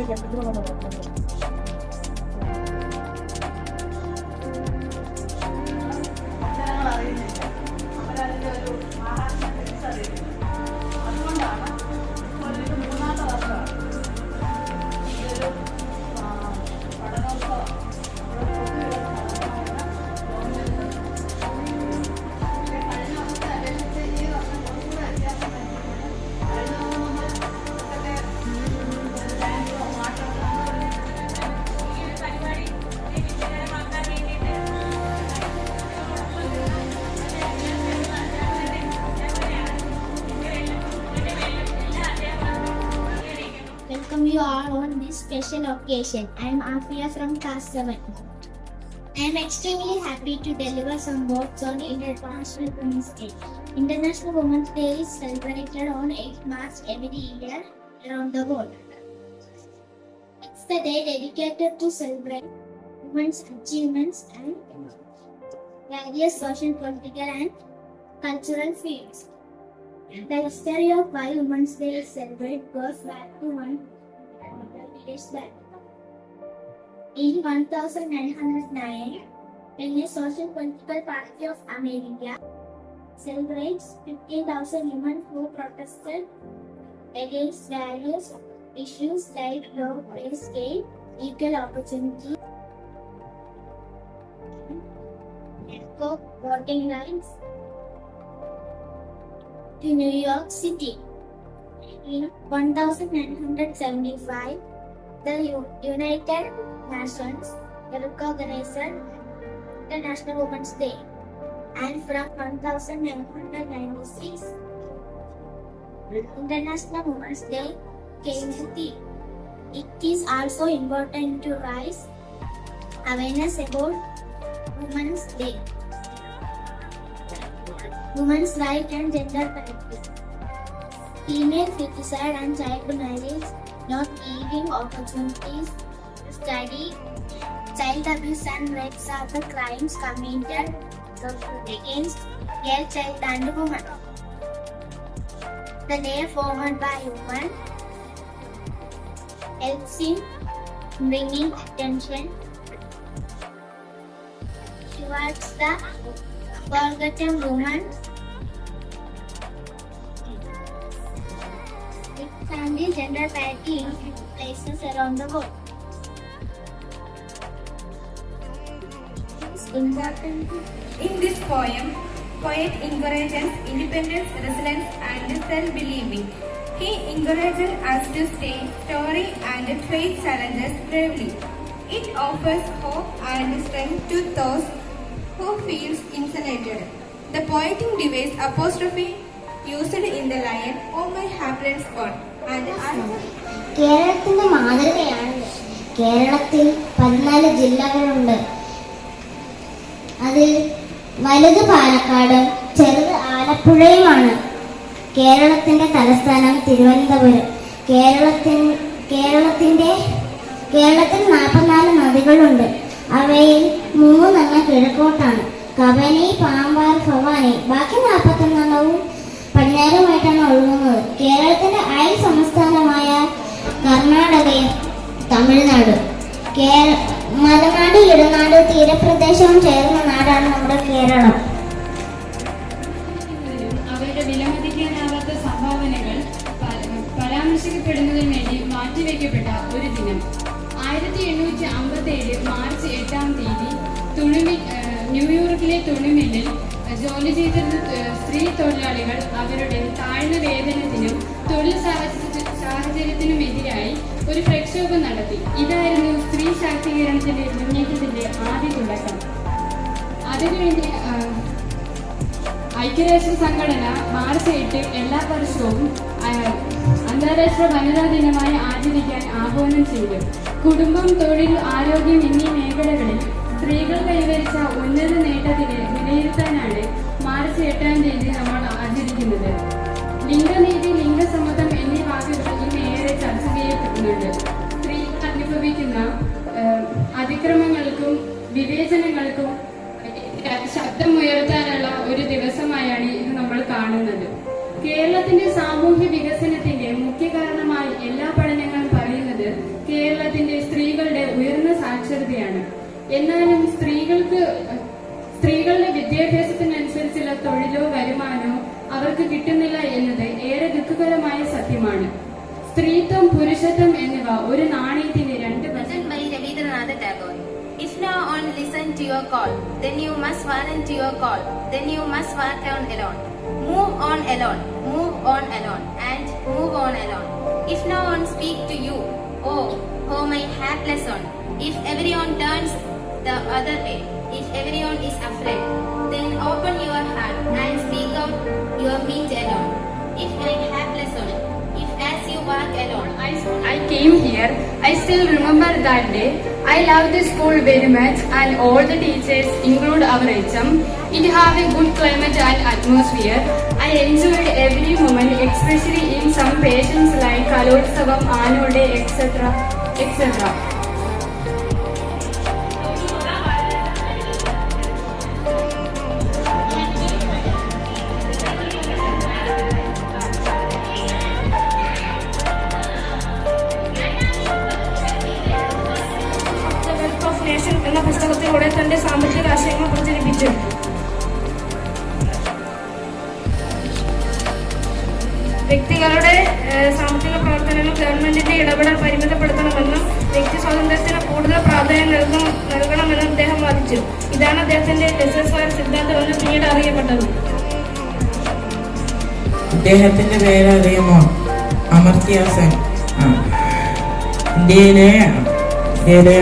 я придумала нове. Occasion. I am Afia from class 7. I am extremely happy to deliver some words on International Women's Day. International Women's Day is celebrated on 8 March every year around the world. It's the day dedicated to celebrate women's achievements and various social, political, and cultural fields. The history of why Women's Day is celebrated goes back to one years back. In 1909, when the Social Political Party of America celebrates 15,000 women who protested against various issues like low pay scale, equal opportunity, equal voting rights, to New York City. In 1975, the United Nations recognized International Women's Day, and from 1996, International Women's Day came to be. It is also important to raise awareness about Women's Day women's rights and gender parity, female feticide and child marriage, not giving opportunities study, child abuse and rapes are the crimes committed against girl, child and woman. The name formed by women helps in bringing attention towards the forgotten woman and the gender parity in places around the world. In this poem, poet encourages independence, resilience, and self-believing. He encourages us to stay story and face challenges bravely. It offers hope and strength to those who feel insulated. The poetic device apostrophe used in the lion, "Oh my happiness God," and കേരളത്തിന്റെ മാതൃകയാണ് കേരളത്തിൽ പതിനാല് ജില്ലകളുണ്ട് അതിൽ വലുത് പാലക്കാടും ചെറുത് ആലപ്പുഴയുമാണ്. കേരളത്തിന്റെ തലസ്ഥാനം തിരുവനന്തപുരം. കേരളത്തിൻ കേരളത്തിന്റെ കേരളത്തിൽ നാൽപ്പത്തിനാല് നദികളുണ്ട്. അവയിൽ മൂന്നെണ്ണം കിഴക്കോട്ടാണ്. കബനി പാമ്പാർ ഭവാനി. ബാക്കി നാൽപ്പത്തൊന്നെണ്ണവും പടിഞ്ഞാറുമായിട്ടാണ് ഒഴുകുന്നത്. കേരളത്തിന്റെ അയൽ സംസ്ഥാനമായ കർണാടകയും തമിഴ്നാടും. കേര മലനാട് ഇടനാട് തീരപ്രദേശവും ചേർന്ന നാടാണ് നമ്മുടെ കേരളം. അവരുടെ വിലമതിക്കാനാവാത്ത സംഭാവനകൾ പരാമർശിക്കപ്പെടുന്നതിന് വേണ്ടി മാറ്റിവെക്കപ്പെട്ട ഒരു ദിനം. ആയിരത്തി എണ്ണൂറ്റി അമ്പത്തി ഏഴ് മാർച്ച് എട്ടാം തീയതി തുണിമി ന്യൂയോർക്കിലെ തുണിമില്ലിൽ ജോലി ചെയ്തിരുന്ന സ്ത്രീ തൊഴിലാളികൾ അവരുടെ താഴ്ന്ന വേതനത്തിനും തൊഴിൽ സാഹചര്യ- സാഹചര്യത്തിനുമെതിരായി ഒരു പ്രക്ഷോഭം നടത്തി. ഇതായിരുന്നു സ്ത്രീ ശാക്തീകരണത്തിന്റെ മുന്നേറ്റത്തിന്റെ ആദ്യ തുടക്കം. അതിനുവേണ്ടി ഐക്യരാഷ്ട്ര സംഘടന മാർച്ച് എട്ട് എല്ലാ വർഷവും അന്താരാഷ്ട്ര വനിതാ ദിനമായി ആചരിക്കാൻ ആഹ്വാനം ചെയ്തു. കുടുംബം തൊഴിൽ ആരോഗ്യം എന്നീ മേഖലകളിൽ സ്ത്രീകൾ കൈവരിച്ച ഉന്നത നേട്ടത്തിന് വിലയിരുത്താനാണ് മാർച്ച് എട്ടാം തീയതി നമ്മൾ ആചരിക്കുന്നത്. ലിംഗനീതി ലിംഗസമ്മതം എന്നീ വാക്കുകൾ ഏറെ ചർച്ച ചെയ്യപ്പെടുന്നുണ്ട് സ്ത്രീ അനുഭവിക്കുന്ന അതിക്രമങ്ങൾക്കും വിവേചനങ്ങൾക്കും ശബ്ദമുയർത്താനുള്ള ഒരു ദിവസമായാണ് ഇത് നമ്മൾ കാണുന്നത്. കേരളത്തിന്റെ സാമൂഹ്യ വികസനത്തിന്റെ മുഖ്യ കാരണമായി എല്ലാ പഠനങ്ങളും പറയുന്നത് കേരളത്തിന്റെ സ്ത്രീകളുടെ ഉയർന്ന സാക്ഷരതയാണ്. എന്നാലും സ്ത്രീകൾക്ക് സ്ത്രീകളുടെ വിദ്യാഭ്യാസത്തിനനുസരിച്ചുള്ള തൊഴിലോ വരുമാനമോ അവർക്ക് കിട്ടുന്നില്ല എന്നത് ഏറെ ദുഃഖകരമായ സത്യമാണ്. സ്ത്രീത്വം പുരുഷത്വം എന്നിവ ഒരു നാണയത്തിന്റെ രണ്ട് വശം Written by Rabindranath Tagore. If no one listen to your call, then you must run to your call. Then you must walk on alone. Move on alone. Move on alone. And move on alone. If no one speak to you, oh, oh my hapless one. If everyone turns the other way, if everyone is afraid, then open your heart and speak out your means alone. If my alone, I, I came here. I still remember that day. I love the school very much and all the teachers include our HM. It have a good climate and atmosphere. I enjoyed every moment, especially in some patients like Kalotsavam, Annual Day, etc. etc. പുസ്തകത്തിലൂടെ തന്റെ സാമ്പത്തിക ആശയങ്ങൾ പ്രചരിപ്പിച്ചു. വ്യക്തികളുടെ സാമ്പത്തിക പ്രവർത്തനങ്ങൾ ഗവൺമെന്റിന്റെ ഇടപെടൽ പരിമിതപ്പെടുത്തണമെന്നും വ്യക്തി സ്വാതന്ത്ര്യത്തിന് കൂടുതൽ പ്രാധാന്യം നൽകണം നൽകണമെന്നും അദ്ദേഹം വാദിച്ചു. ഇതാണ് അദ്ദേഹത്തിന്റെ സിദ്ധാന്തമെന്ന് പിന്നീട് അറിയപ്പെട്ടത്. അദ്ദേഹത്തിന്റെ പേര് അറിയുമോ അമർത്യ സെൻ ആ. ഇന്ത്യയിലെ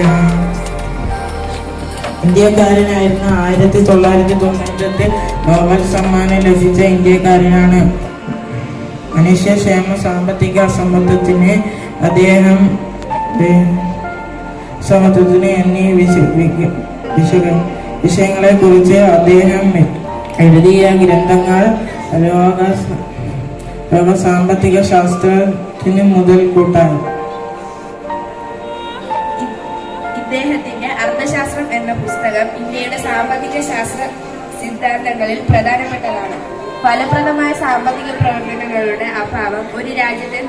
ആ, ഇന്ത്യക്കാരനായിരുന്ന ആയിരത്തി തൊള്ളായിരത്തി തൊണ്ണൂറ്റെട്ട് നോബൽ സമ്മാനം ലഭിച്ച ഇന്ത്യക്കാരനാണ്. മനുഷ്യക്ഷേമ സാമ്പത്തിക അസമത്വത്തിന് അദ്ദേഹം സമത്വത്തിന് എന്നീ വിശ വിഷയങ്ങളെ കുറിച്ച് അദ്ദേഹം എഴുതിയ ഗ്രന്ഥങ്ങൾ ലോക ലോക സാമ്പത്തിക ശാസ്ത്രത്തിന് മുതൽ ഇദ്ദേഹത്തിന്റെ എന്ന ഇന്ത്യയുടെ സാമ്പത്തിക ശാസ്ത്ര സിദ്ധാന്തങ്ങളിൽ പ്രധാനപ്പെട്ടതാണ്. ഫലപ്രദമായ സാമ്പത്തിക പ്രവർത്തനങ്ങളുടെ അഭാവം ഒരു രാജ്യത്തെ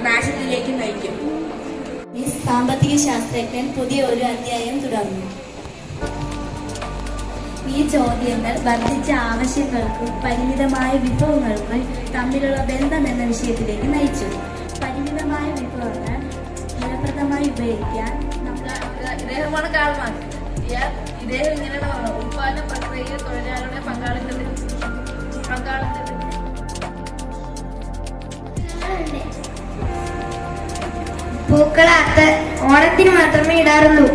നാശത്തിലേക്ക് നയിക്കും. സാമ്പത്തിക ശാസ്ത്രജ്ഞൻ പുതിയ ഒരു അധ്യായം തുടർന്നു. ഈ ചോദ്യങ്ങൾ വർദ്ധിച്ച ആവശ്യങ്ങൾക്കും പരിമിതമായ വിഭവങ്ങൾക്കും തമ്മിലുള്ള ബന്ധം എന്ന വിഷയത്തിലേക്ക് നയിച്ചു. പരിമിതമായ വിഭവങ്ങൾ ഫലപ്രദമായി ഉപയോഗിക്കാൻ നമുക്ക് ഇദ്ദേഹമാണ് കാൾമാർക്സ് ഇദ്ദേഹം ഇങ്ങനെ ഉൽപാദന പ്രക്രിയയിൽ തൊഴിലാളികളുടെ പങ്കാളിത്തത്തിൽ പങ്കാളിത്തത്തിൽ. പൂക്കളാത്ത ഓണത്തിന് മാത്രമേ ഇടാറുള്ളൂ.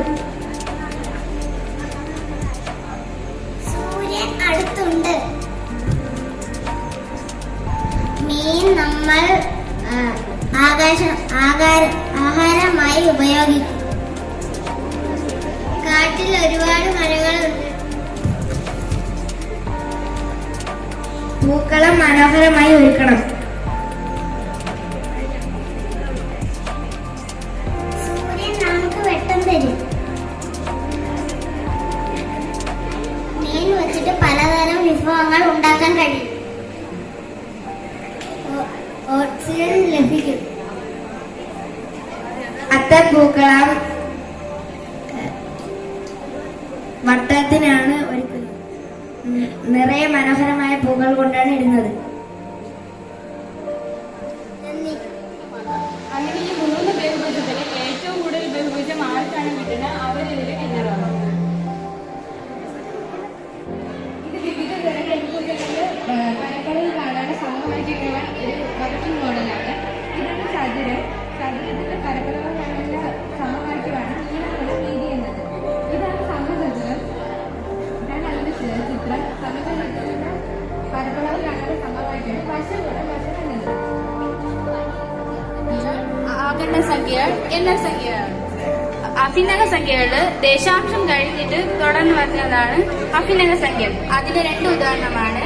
സംഖ്യകൾ ദേശാംശം കഴിഞ്ഞിട്ട് തുടർന്ന് വരുന്നതാണ് അഭിനയ സംഖ്യ. അതിന് രണ്ട് ഉദാഹരണമാണ്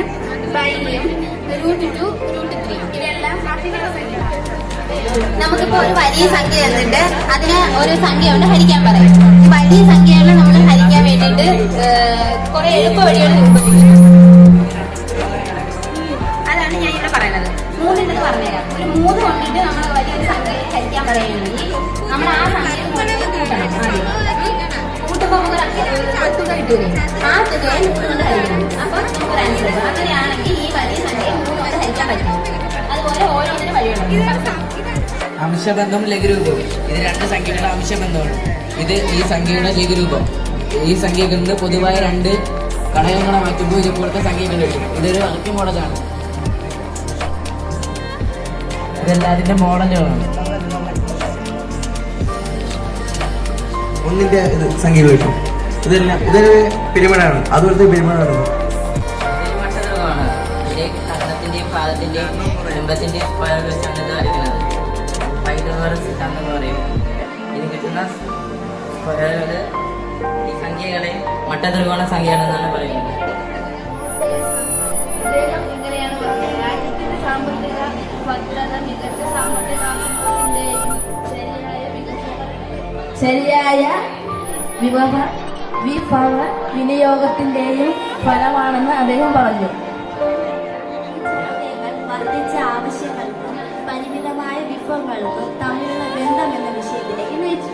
ബൈയും റൂട്ട് ടു റൂട്ട് ത്രീ. ഇതെല്ലാം അഭിനയ സംഖ്യ നമുക്കിപ്പോ ഒരു വലിയ സംഖ്യ തന്നിട്ട് അതിന് ഒരു സംഖ്യ കൊണ്ട് ഹരിക്കാൻ പറയും. വലിയ സംഖ്യകളിൽ നമ്മൾ ഹരിക്കാൻ വേണ്ടിയിട്ട് കുറെ എളുപ്പ വഴികൾ അതാണ് ഞാൻ ഇവിടെ പറയുന്നത്. മൂന്നിട്ട് പറഞ്ഞുതരാം. ഒരു മൂന്ന് കൊണ്ടിട്ട് നമ്മൾ വലിയൊരു സംഖ്യ ഹരിക്കാൻ പറയുകയാണെങ്കിൽ നമ്മൾ ആ സംഖ്യ ഈ വലിയ സംഖ്യയെ അംശബന്ധം ലഘുരൂപം. ഇത് രണ്ട് സംഖ്യകളുടെ അംശബന്ധമാണ്. ഇത് ഈ സംഖ്യയുടെ ലഘുരൂപം. ഈ സംഖ്യകളുടെ പൊതുവായ രണ്ട് ഘടകങ്ങളെ മാറ്റുമ്പോൾ ഇതുപോലത്തെ സംഖ്യകൾ കിട്ടും ഇതൊരു വർക്ക് മോഡലാണ് ഇതെല്ലാതിന്റെ മോഡലുകളാണ് ഒന്നിന്റെ ഇത് സംഗീതം കിട്ടും ഇതെല്ലാം ഇതൊരു പിരിമിഡാണ് അതുപോലത്തെ പാദത്തിന്റെയും കുടുംബത്തിന്റെയും ഈ പറയുന്നത് സാമ്പത്തിക മികച്ച വികസന ശരിയായ വിഭവ വിഭവ വിനിയോഗത്തിന്റെയും ഫലമാണെന്ന് അദ്ദേഹം പറഞ്ഞു. വർദ്ധിച്ച ആവശ്യങ്ങൾക്കും പരിമിതമായ വിഭവങ്ങൾക്കും തമ്മിലുള്ള ബന്ധം എന്ന വിഷയത്തിലേക്ക് നയിച്ചു.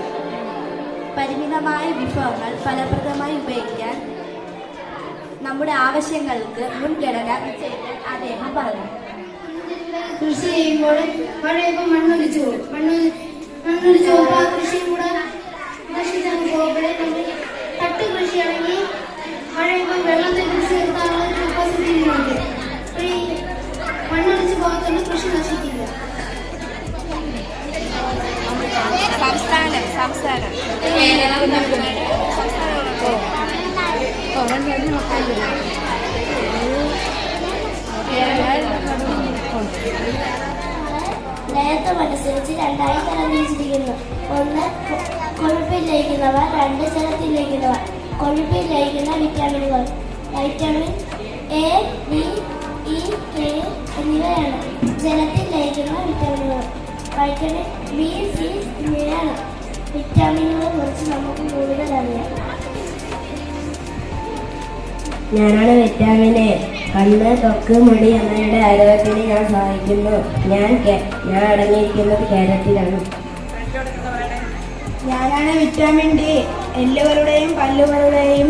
പരിമിതമായ വിഭവങ്ങൾ ഫലപ്രദമായി ഉപയോഗിക്കാൻ നമ്മുടെ ആവശ്യങ്ങൾക്ക് മുൻഗണന അദ്ദേഹം പറഞ്ഞു. കൃഷി ചെയ്യുമ്പോൾ മഴയൊക്കെ മണ്ണൊലിച്ചു പോകും. മണ്ണ് മണ്ണൊലിച്ചു പോകുമ്പോൾ ആ കൃഷിയും കൂടെ നശിച്ചു പോകുമ്പോൾ നമ്മൾ തട്ട് കൃഷിയാണെങ്കിൽ മഴയൊക്കെ വെള്ളത്തിൽ കൃഷി നിർത്താനുള്ള ഒരു അപ്പോൾ ഈ മണ്ണൊലിച്ച് പോകാത്തതുകൊണ്ട് കൃഷി നശിക്കില്ല. സംസ്ഥാനം സംസ്ഥാനം. നേതൃത്വമനുസരിച്ച് രണ്ടായി തരംതിരിച്ചിരിക്കുന്നു ഒന്ന് കൊ- കൊഴുപ്പിൽ ലയിക്കുന്നവ രണ്ട് ജലത്തിൽ ലയിക്കുന്നവ കൊഴുപ്പിൽ ലയിക്കുന്ന വിറ്റാമിനുകൾ. Vitamin A B E K എന്നിവയാണ് ജലത്തിൽ ലയിക്കുന്ന വിറ്റാമിനുകൾ. വൈറ്റമിൻ ബി സി എന്നിവയാണ് വിറ്റാമിനുകളെ കുറിച്ച് നമുക്ക് കൂടുതൽ അറിയാം. ഞാനാണ് വിറ്റാമിൻ എ. കണ്ണ് തൊക്ക് മുടി എന്നിവയുടെ ആരോഗ്യത്തിന് ഞാൻ സഹായിക്കുന്നു. ഞാൻ ഞാൻ അടങ്ങിയിരിക്കുന്നത് കേരളത്തിലാണ്. ഞാനാണ് വിറ്റാമിൻ ഡി. എല്ലുകളുടെയും പല്ലുകളുടെയും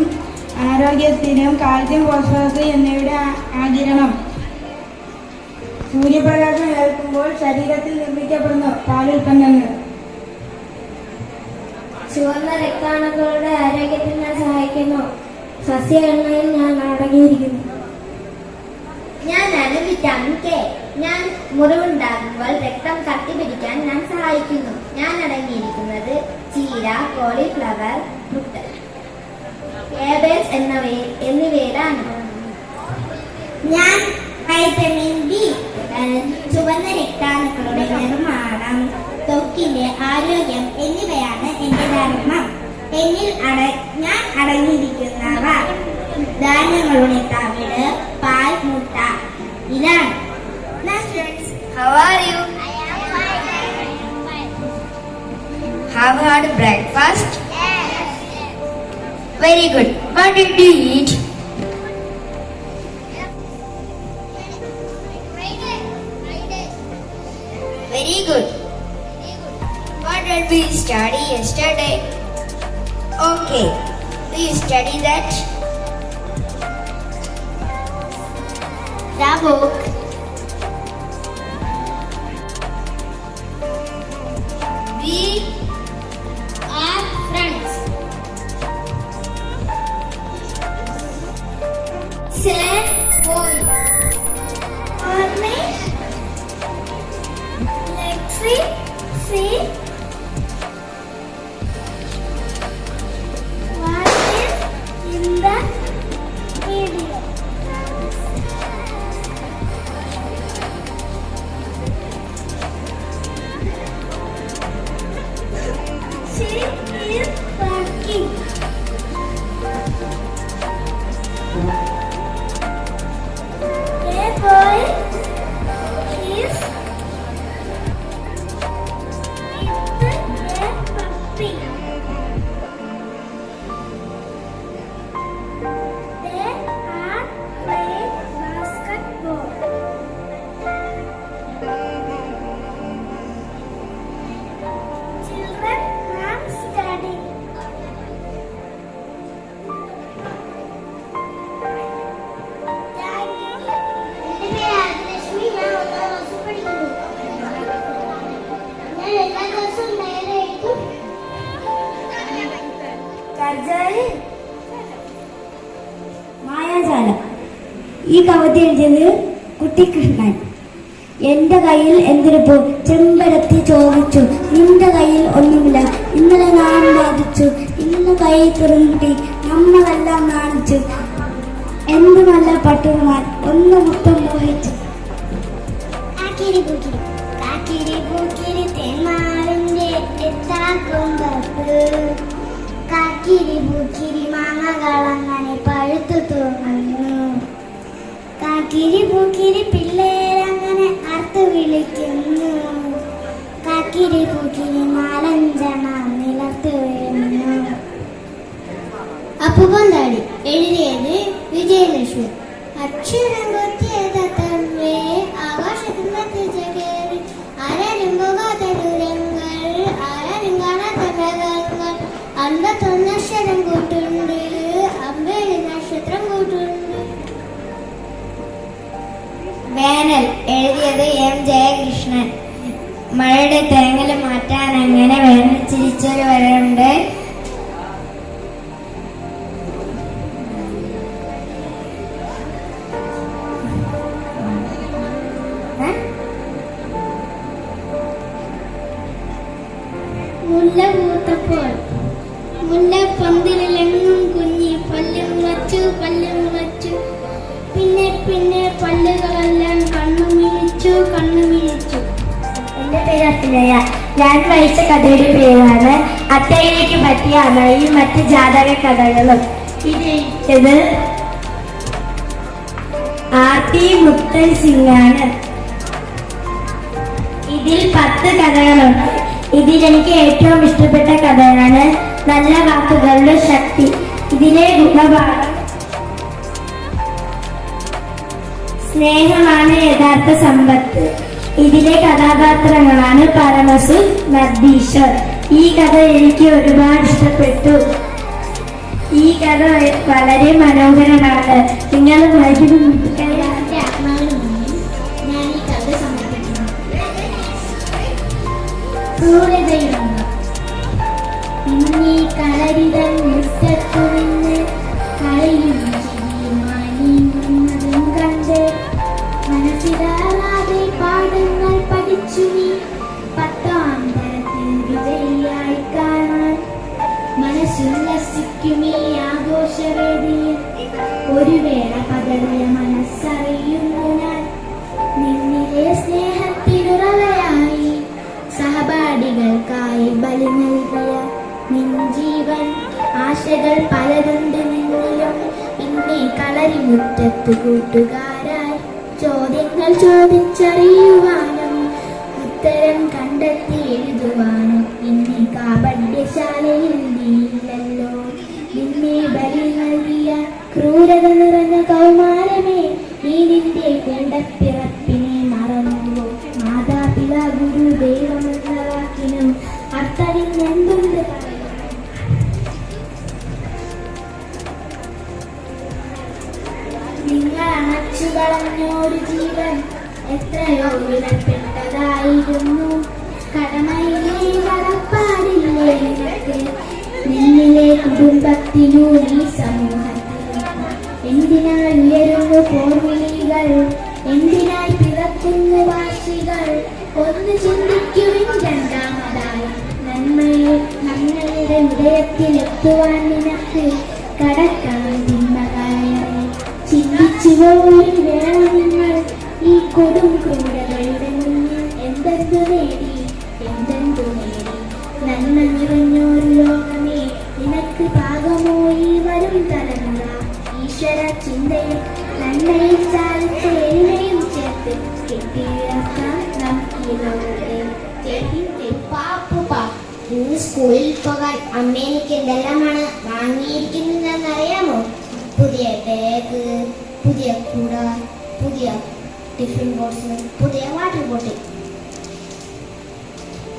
ആരോഗ്യത്തിനും കാൽസ്യം ഫോസ്ഫറസ് എന്നിവയുടെ ആചരണം സൂര്യപ്രകാശം ഏൽക്കുമ്പോൾ ശരീരത്തിൽ നിർമ്മിക്കപ്പെടുന്നു പാലുൽപ്പന്നങ്ങൾ. ചുവന്ന രക്താണുക്കളുടെ ആരോഗ്യത്തിന് സഹായിക്കുന്നു. സസ്യ എണ്ണയിൽ ഞാൻ അടങ്ങിയിരിക്കുന്നു. ഞാനാണ് വിറ്റാമിൻ കെ. ഞാൻ മുറിവുണ്ടാകുമ്പോൾ രക്തം കട്ടിപിടിക്കാൻ ഞാൻ സഹായിക്കുന്നു. ഞാൻ അടങ്ങിയിരിക്കുന്നത് ചീര കോളിഫ്ലവർ മുട്ട കേബേജ് എന്നിവയിൽ എന്നിവയിലാണ്. ഞാൻ വൈറ്റമിൻ ബി ചുവന്ന രക്താണുക്കളുടെ നിർമ്മാണം ത്വക്കിന്റെ ആരോഗ്യം എന്നിവയാണ് എന്റെ ധർമ്മം. എന്നിൽ അട ഞാൻ അടങ്ങിയിരിക്കുന്നവ. ധാന്യങ്ങളുടെ തവിട് പാൽ മുട്ട. ഇതാണ്. How are you? Have had breakfast? Yes. Very good. What did you eat? Very good. What did we study yesterday? Okay. You study that? The book. മായാജാലം. ഈ കവിത എഴുതിയത് കുട്ടിക്കൃഷ്ണൻ എന്റെ കയ്യിൽ എന്തിനിപ്പോ ചെമ്പരത്തി ചോദിച്ചു. നിന്റെ കയ്യിൽ ഒന്നുമില്ല. ഇന്നലെ നാം ബാധിച്ചു ഇന്ന് കൈ തുറന്നിട്ടി നമ്മളെല്ലാം നാണിച്ചു. എന്തു നല്ല പട്ടുമാൻ ഒന്ന് മുത്തം മോഹിച്ചു. Thank you. കാക്കിരി പൂക്കിരി മാങ്ങകളങ്ങനെ പഴുത്തു തോന്നുന്നു. കാക്കിരി പൂക്കിരി പിള്ളേരങ്ങനെ അർത്ഥ വിളിക്കുന്നു. കാക്കിരി പൂക്കിരി നാലഞ്ചെണ്ണം നിലത്ത് വീഴുന്നു. അപ്പുപന്താടി എഴുതിയത് വിജയലക്ഷ്മി. അക്ഷരം വായിച്ച കഥയുടെ പേരാണ് അത്തയിലേക്ക് പറ്റിയ അമ്മയും മറ്റ് ജാതക കഥകളും. ഇത് ആർ ടി മുത്തൻ സിംഗാണ്. ഇതിൽ പത്ത് കഥകളുണ്ട്. ഇതിൽ എനിക്ക് ഏറ്റവും ഇഷ്ടപ്പെട്ട കഥയാണ് നല്ല വാക്കുകളുടെ ശക്തി. ഇതിലെ ഗുണഭാഗം സ്നേഹമാണ് യഥാർത്ഥ സമ്പത്ത്. ഇതിലെ കഥാപാത്രങ്ങളാണ് പരമസു നദ്ദീശ്വർ ഈ കഥ എനിക്ക് ഒരുപാട് ഇഷ്ടപ്പെട്ടു. ഈ കഥ വളരെ മനോഹരമാണ്. നിങ്ങൾ സമർപ്പിക്കുന്നു. ക്രൂരതയുണ്ട് ഇന്നീ കളരിതൻ മുറ്റത്തു കളഞ്ഞൊരു ജീവൻ എത്രയോ വിലപ്പെട്ടതായിരുന്നു. കടമയിലെ കടപ്പാടില്ലേ നിന്നിലെ കുടുംബത്തിലൂ ഈ സമൂഹത്തിലും എന്തിനായി ഉയരുന്നു പോർവിളികൾ? എന്തിനായി പിറക്കുന്നു വാശികൾ? ഒന്ന് ചിന്തിക്കുവിൻ രണ്ടാമതായി. നന്മയെ നന്മയുടെ ഉദയത്തിലെത്തുവാൻ നിനക്ക് കടക്കാൻ തിന്മകായറെ ചിന്തിച്ചു വേണമെന്ന് ഈ കൊടും ക്രൂരതയുടെ മുന്നിൽ എന്തെന്തു നേടി എന്തെന്തു നേടി നന്മ നിറഞ്ഞൊരു ലോകമേ നിനക്ക് പാകമോ ഈ വരും തലമുറ ഈശ്വര ചിന്തയിൽ നന്മയിൽ ചാലിച്ച എളിമയും ചേർത്ത് കെട്ടിയുയർത്താം നമുക്ക് ഈ ലോകത്തെ ഇന്ന് സ്കൂളിൽ പോകാൻ അമ്മ എന്തെല്ലാമാണ് വാങ്ങിയിരിക്കുന്നതെന്ന് അറിയാമോ? ടിഫിൻ ബോക്സിന് പുതിയ വാട്ടർ ബോട്ടിൽ.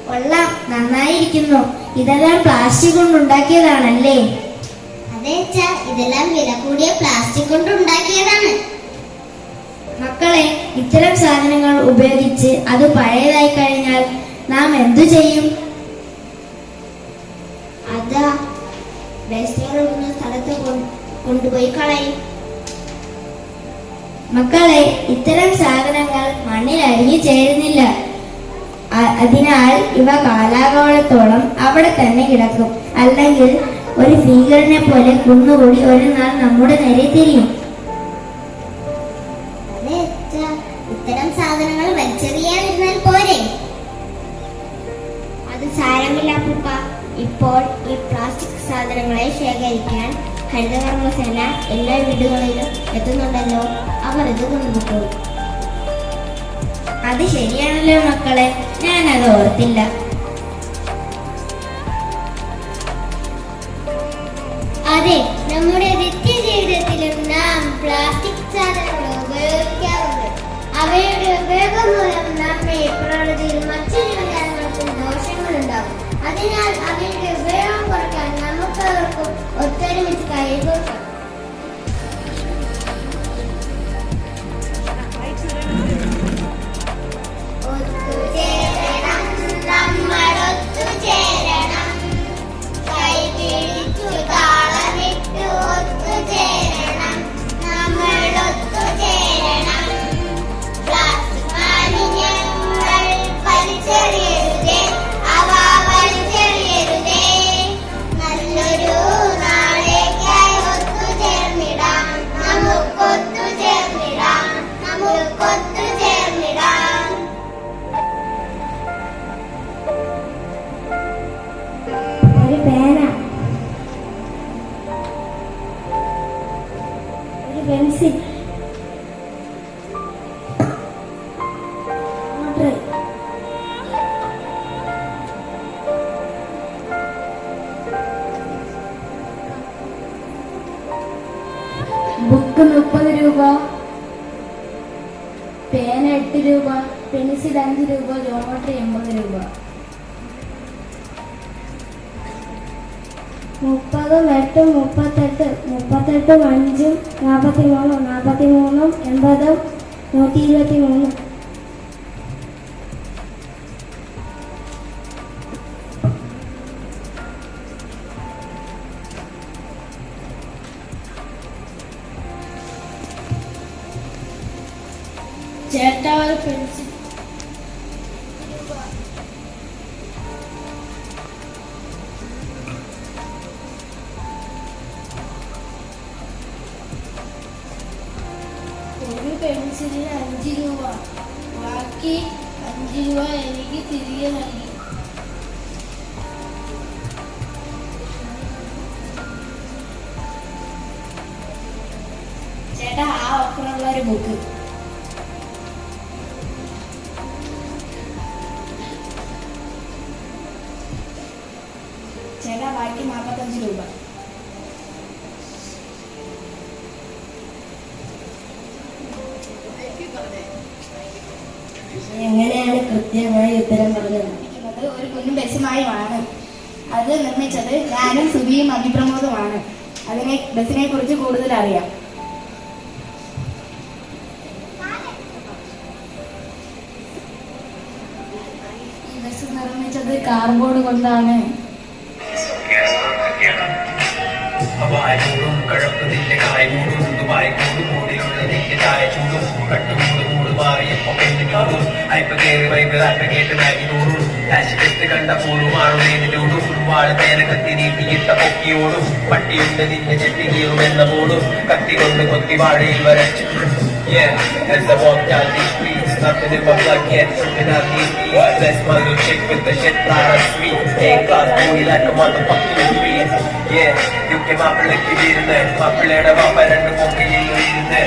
കൊള്ളാം നന്നായിരിക്കുന്നു. ഇതെല്ലാം പ്ലാസ്റ്റിക് കൊണ്ടുണ്ടാക്കിയതാണല്ലേ അതെ അച്ഛാ ഇതെല്ലാം വില കൂടിയ പ്ലാസ്റ്റിക് കൊണ്ടുണ്ടാക്കിയതാണ് മക്കളെ ഇത്തരം സാധനങ്ങൾ ഉപയോഗിച്ച് അത് പഴയതായി കഴിഞ്ഞാൽ നാം എന്തു ചെയ്യും? മക്കളെ ഇത്തരം സാധനങ്ങൾ മണ്ണിൽ അരിഞ്ഞു ചേരുന്നില്ല. അതിനാൽ ഇവ കാലാകാലത്തോളം അവിടെ തന്നെ കിടക്കും. അല്ലെങ്കിൽ ഒരു ഭീകരനെ പോലെ കുന്നുകൂടി ഒരു നാൾ നമ്മുടെ നേരെ തിരിയും. ഇത്തരം സാധനങ്ങൾ വലിച്ചെറിയാതിരുന്നാൽ പോരെ. അത് സാരമില്ല പുപ്പ. ഇപ്പോൾ ഈ പ്ലാസ്റ്റിക് സാധനങ്ങളെ ശേഖരിക്കാൻ ഹരിതകർമ്മസേന എല്ലാ വീടുകളിലും എത്തുന്നുണ്ടല്ലോ? അവർ ഇത് കൊണ്ടുപോകും അത് ശരിയാണല്ലോ മക്കളെ. ഞാനത് ഓർത്തില്ല. അതെ നമ്മുടെ നിത്യ ജീവിതത്തിലും നാം പ്ലാസ്റ്റിക് സാധനങ്ങൾ ഉപയോഗിക്കാറുണ്ട്. അവയുടെ ഉപയോഗം മൂലം നമ്മുടെ പ്രകൃതിയിൽ മറ്റു ജീവജാലങ്ങൾക്കും ദോഷങ്ങളുണ്ടാകും. അതിനാൽ അവയുടെ 一个 ബുക്ക് മുപ്പത് രൂപ പേന എട്ട് രൂപ പെൻസിൽ അഞ്ച് രൂപ ജോമട്രി എൺപത് രൂപ. മുപ്പതും എട്ടും മുപ്പത്തെട്ട് മുപ്പത്തെട്ടും അഞ്ചും നാൽപ്പത്തി മൂന്നും നാൽപ്പത്തി മൂന്നും എൺപതും നൂറ്റി ഇരുപത്തി മൂന്നും ചേട്ടാ ആ ഓഫറുള്ള ഒരു ബുക്ക് കൊണ്ടാണ് അപായകൂടും കഴപ്പതിന്റെ കായ്മൂടും ദുബായ്ക്കൂടും മൂടിലുള്ള നിന്റെ ചായ ചൂടും കട്ടുമൂട് മൂട് മാറിയപ്പോ പെണ്ണിനോടും അയ്പ കേറി വൈബ് അല്പ കേട്ട് മാഗിനോടും കാശിക്കെട്ട് കണ്ട പൂളുമാറും ഏതിനോടും വാൾ തേന കത്തി നീട്ടിയിട്ട പൊക്കിയോടും. പട്ടിയുണ്ട് നിന്റെ ചെട്ടി കീറുമെന്ന പോടും. കത്തി കൊണ്ട് കൊത്തി വാഴയിൽ വരച്ചു. Yeah, as I walk down these streets, nothing in my blood flower sweet. A-class booty like a motherfucking tree. Yeah, you can മാപ്പിളക്ക് വീരുന്ന് മാപ്പിളയുടെ വാപ്പ രണ്ട് പൊക്കയിൽ വീരുന്ന്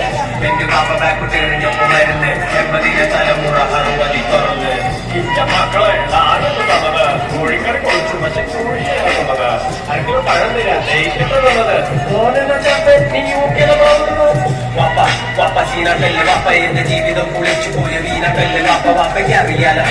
എന്റെ വാപ്പ ബാക്കോട്ട് എറിഞ്ഞൊപ്പം വരുന്ന് എൺപതിലെ തലമുറ അറുപതി തുറന്ന് ഇന്റെ മക്കളെ ആനന്ദ് തന്നത് കോഴിക്കറി കൊളിച്ചു പക്ഷെ കോഴിയത് അതിന് പഴം തരാ ദേഷ്യത്തെ തന്നത് ഓനെന്ന ചാപ്പ നീ ഊക്കിയതാവുന്നു വാപ്പ വാപ്പ സീനാട്ടല്ലേ വാപ്പ എന്റെ ജീവിതം കുളിച്ചു പോയ വീണട്ടല്ലേ വാപ്പ വാപ്പയ്ക്ക് അറിയാല